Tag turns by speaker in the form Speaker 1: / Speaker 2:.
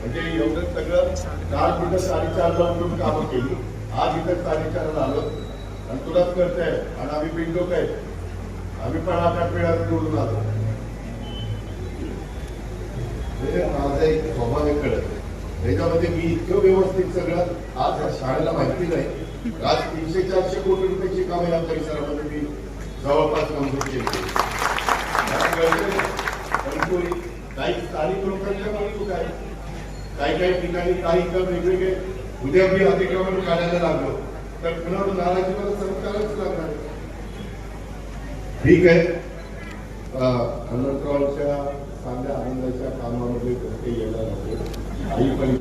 Speaker 1: म्हणजे एवढं सगळं चार तिथं साडेचारला उठून कामं केली. आज इथं साडेचारला आलो. आणि तुलाच करताय आणि आम्ही बिंडो काय आम्ही पण आठ आठ वेळा निवडून आलो. माझा एक स्वभाव आहे कळत त्याच्यामध्ये मी इतकं व्यवस्थित सगळं आज शाळेला माहिती नाही. आज तीनशे चारशे कोटी रुपयाची कामं या परिसरामध्ये मी जवळपास मंजूर केली. काही स्थानिक लोकांच्या काय काही काही ठिकाणी काही इतर वेगवेगळे उद्या मी अतिक्रमण काढायला लागलो. तर पुन्हा नाराजी मला सरकारच लागणार ठीक आहे. हनुमंतरावच्या चांगल्या आनंदाच्या कामामध्ये कोणते यायला नाही आई पण